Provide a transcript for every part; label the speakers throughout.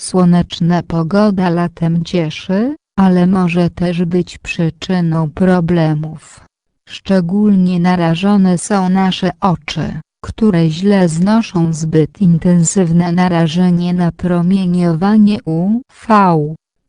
Speaker 1: Słoneczna pogoda latem cieszy, ale może też być przyczyną problemów. Szczególnie narażone są nasze oczy, które źle znoszą zbyt intensywne narażenie na promieniowanie UV.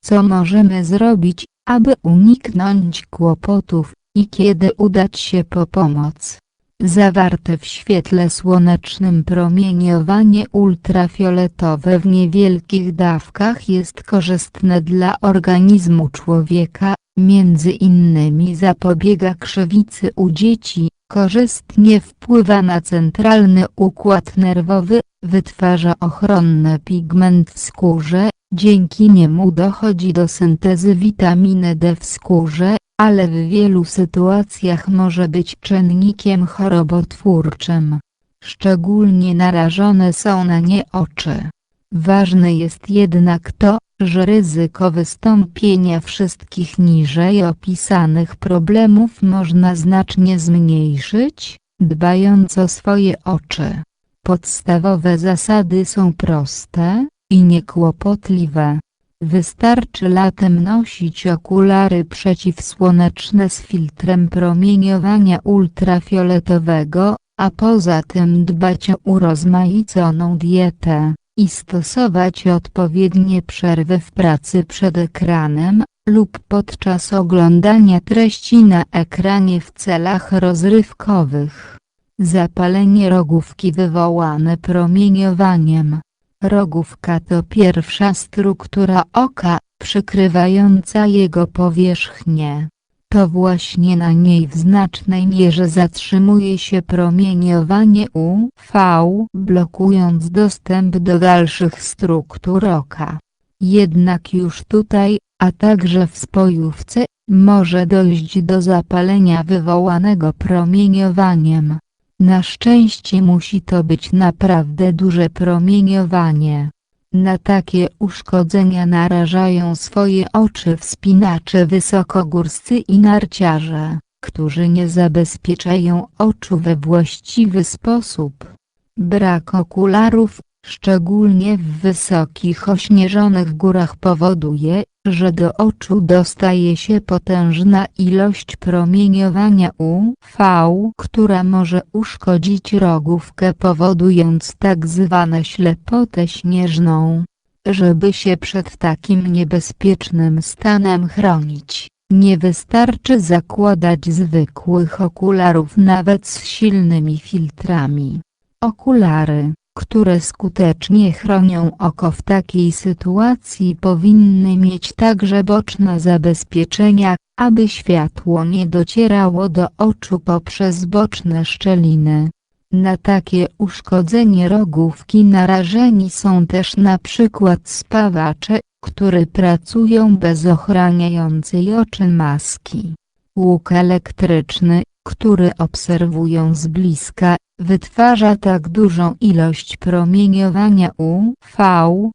Speaker 1: Co możemy zrobić, aby uniknąć kłopotów i kiedy udać się po pomoc? Zawarte w świetle słonecznym promieniowanie ultrafioletowe w niewielkich dawkach jest korzystne dla organizmu człowieka, między innymi zapobiega krzywicy u dzieci, korzystnie wpływa na centralny układ nerwowy, wytwarza ochronny pigment w skórze, dzięki niemu dochodzi do syntezy witaminy D w skórze, ale w wielu sytuacjach może być czynnikiem chorobotwórczym. Szczególnie narażone są na nie oczy. Ważne jest jednak to, że ryzyko wystąpienia wszystkich niżej opisanych problemów można znacznie zmniejszyć, dbając o swoje oczy. Podstawowe zasady są proste i niekłopotliwe. Wystarczy latem nosić okulary przeciwsłoneczne z filtrem promieniowania ultrafioletowego, a poza tym dbać o urozmaiconą dietę i stosować odpowiednie przerwy w pracy przed ekranem, lub podczas oglądania treści na ekranie w celach rozrywkowych. Zapalenie rogówki wywołane promieniowaniem. Rogówka to pierwsza struktura oka, przykrywająca jego powierzchnię. To właśnie na niej w znacznej mierze zatrzymuje się promieniowanie UV, blokując dostęp do dalszych struktur oka. Jednak już tutaj, a także w spojówce, może dojść do zapalenia wywołanego promieniowaniem. Na szczęście musi to być naprawdę duże promieniowanie. Na takie uszkodzenia narażają swoje oczy wspinacze wysokogórscy i narciarze, którzy nie zabezpieczają oczu we właściwy sposób. Brak okularów, szczególnie w wysokich ośnieżonych górach powoduje, że do oczu dostaje się potężna ilość promieniowania UV, która może uszkodzić rogówkę powodując tak zwane ślepotę śnieżną. Żeby się przed takim niebezpiecznym stanem chronić, nie wystarczy zakładać zwykłych okularów nawet z silnymi filtrami. Okulary które skutecznie chronią oko w takiej sytuacji powinny mieć także boczne zabezpieczenia, aby światło nie docierało do oczu poprzez boczne szczeliny. Na takie uszkodzenie rogówki narażeni są też na przykład spawacze, które pracują bez ochraniającej oczy maski. Łuk elektryczny, który obserwują z bliska, wytwarza tak dużą ilość promieniowania UV,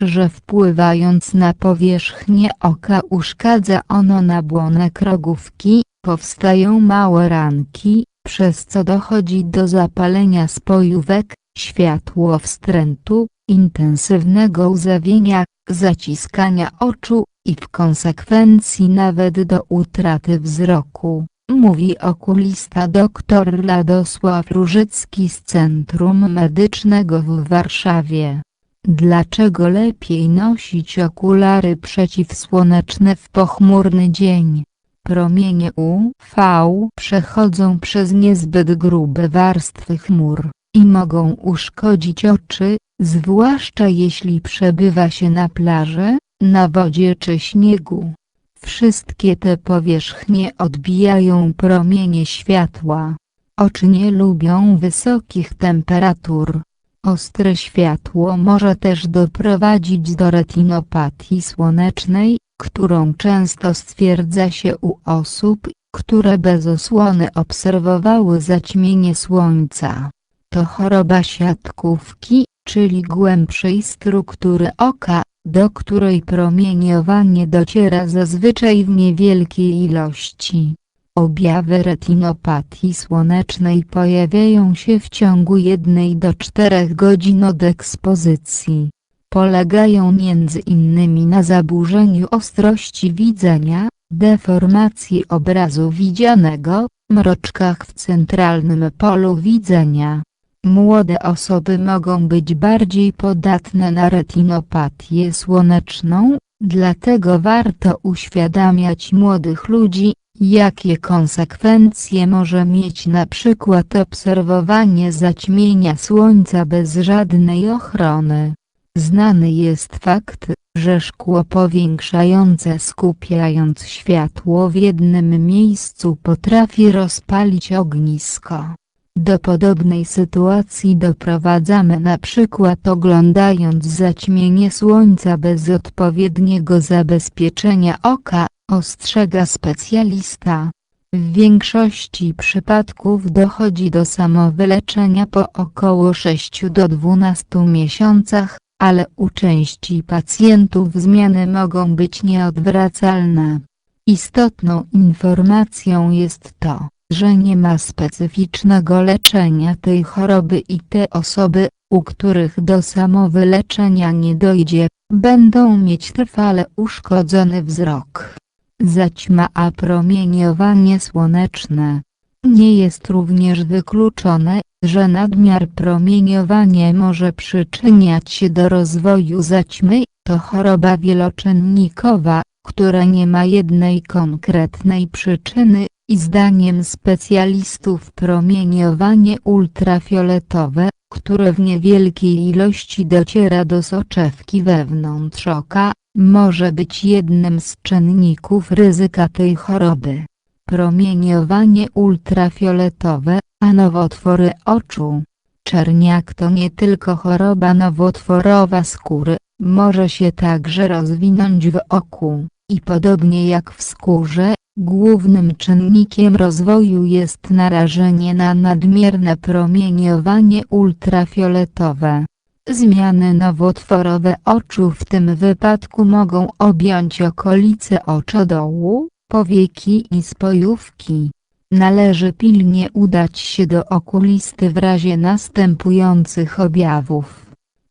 Speaker 1: że wpływając na powierzchnię oka uszkadza ono nabłonek rogówki, powstają małe ranki, przez co dochodzi do zapalenia spojówek, światło wstrętu, intensywnego łzawienia, zaciskania oczu, i w konsekwencji nawet do utraty wzroku mówi okulista dr Ladosław Różycki z Centrum Medycznego w Warszawie. Dlaczego lepiej nosić okulary przeciwsłoneczne w pochmurny dzień? Promienie UV przechodzą przez niezbyt grube warstwy chmur i mogą uszkodzić oczy, zwłaszcza jeśli przebywa się na plaży, na wodzie czy śniegu. Wszystkie te powierzchnie odbijają promienie światła. Oczy nie lubią wysokich temperatur. Ostre światło może też doprowadzić do retinopatii słonecznej, którą często stwierdza się u osób, które bez osłony obserwowały zaćmienie słońca. To choroba siatkówki, czyli głębszej struktury oka, do której promieniowanie dociera zazwyczaj w niewielkiej ilości. Objawy retinopatii słonecznej pojawiają się w ciągu 1 do 4 godzin od ekspozycji. polegają między innymi na zaburzeniu ostrości widzenia, deformacji obrazu widzianego, mroczkach w centralnym polu widzenia. Młode osoby mogą być bardziej podatne na retinopatię słoneczną, dlatego warto uświadamiać młodych ludzi, jakie konsekwencje może mieć na przykład obserwowanie zaćmienia słońca bez żadnej ochrony. Znany jest fakt, że szkło powiększające skupiając światło w jednym miejscu potrafi rozpalić ognisko. Do podobnej sytuacji doprowadzamy na przykład oglądając zaćmienie słońca bez odpowiedniego zabezpieczenia oka, ostrzega specjalista. W większości przypadków dochodzi do samowyleczenia po około 6 do 12 miesiącach, ale u części pacjentów zmiany mogą być nieodwracalne. Istotną informacją jest to, że nie ma specyficznego leczenia tej choroby i te osoby, u których do samowyleczenia nie dojdzie, będą mieć trwale uszkodzony wzrok. Zaćma a promieniowanie słoneczne. Nie jest również wykluczone, że nadmiar promieniowania może przyczyniać się do rozwoju zaćmy, to choroba wieloczynnikowa, która nie ma jednej konkretnej przyczyny, i zdaniem specjalistów promieniowanie ultrafioletowe, które w niewielkiej ilości dociera do soczewki wewnątrz oka, może być jednym z czynników ryzyka tej choroby. Promieniowanie ultrafioletowe, a nowotwory oczu. Czerniak to nie tylko choroba nowotworowa skóry, może się także rozwinąć w oku, i podobnie jak w skórze, głównym czynnikiem rozwoju jest narażenie na nadmierne promieniowanie ultrafioletowe. Zmiany nowotworowe oczu w tym wypadku mogą objąć okolice oczodołu, powieki i spojówki. Należy pilnie udać się do okulisty w razie następujących objawów.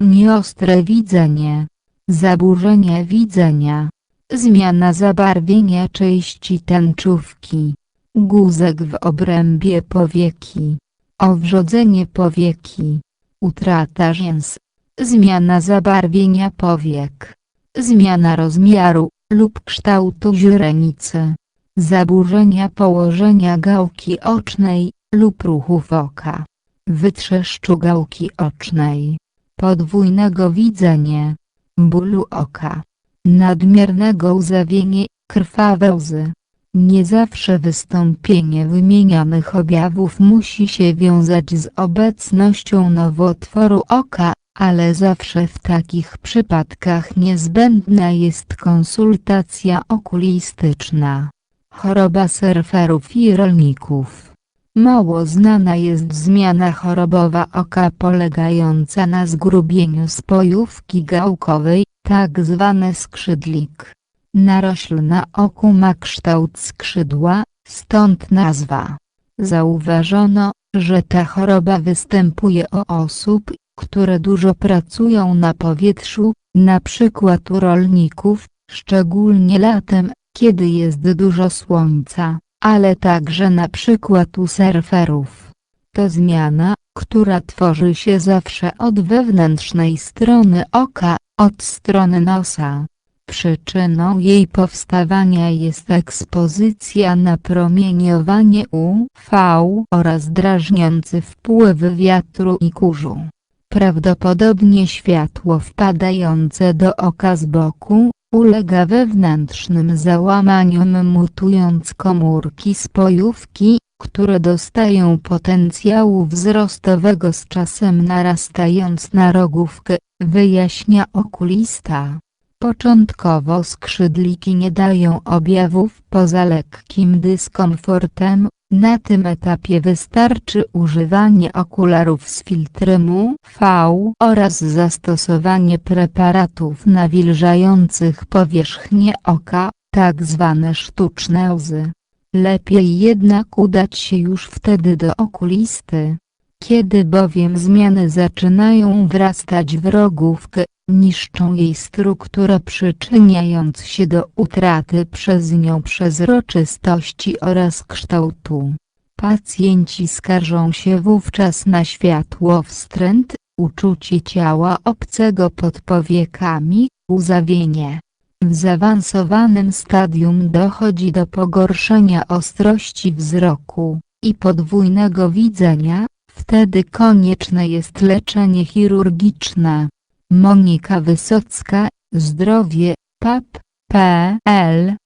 Speaker 1: Nieostre widzenie. Zaburzenie widzenia. Zmiana zabarwienia części tęczówki. Guzek w obrębie powieki. Owrzodzenie powieki. Utrata rzęs. Zmiana zabarwienia powiek. Zmiana rozmiaru lub kształtu źrenicy. Zaburzenia położenia gałki ocznej lub ruchów oka. Wytrzeszczu gałki ocznej. Podwójnego widzenia. Bólu oka. Nadmiernego łzawienie, krwawe łzy. Nie zawsze wystąpienie wymienianych objawów musi się wiązać z obecnością nowotworu oka, ale zawsze w takich przypadkach niezbędna jest konsultacja okulistyczna. Choroba surferów i rolników Mało znana jest zmiana chorobowa oka polegająca na zgrubieniu spojówki gałkowej, tak zwany skrzydlik. Narośl na oku ma kształt skrzydła, stąd nazwa. Zauważono, że ta choroba występuje u osób, które dużo pracują na powietrzu, na przykład u rolników, szczególnie latem, kiedy jest dużo słońca, ale także na przykład u surferów. To zmiana, która tworzy się zawsze od wewnętrznej strony oka, od strony nosa. Przyczyną jej powstawania jest ekspozycja na promieniowanie UV oraz drażniący wpływ wiatru i kurzu. Prawdopodobnie światło wpadające do oka z boku, ulega wewnętrznym załamaniom mutując komórki spojówki, które dostają potencjału wzrostowego z czasem narastając na rogówkę, wyjaśnia okulista. Początkowo skrzydliki nie dają objawów poza lekkim dyskomfortem, na tym etapie wystarczy używanie okularów z filtrem UV oraz zastosowanie preparatów nawilżających powierzchnię oka, tak zwane sztuczne łzy. Lepiej jednak udać się już wtedy do okulisty. Kiedy bowiem zmiany zaczynają wrastać w rogówkę, niszczą jej strukturę przyczyniając się do utraty przez nią przezroczystości oraz kształtu. Pacjenci skarżą się wówczas na światłowstręt, uczucie ciała obcego pod powiekami, łzawienie. W zaawansowanym stadium dochodzi do pogorszenia ostrości wzroku i podwójnego widzenia, wtedy konieczne jest leczenie chirurgiczne. Monika Wysocka, Zdrowie, PAP, PL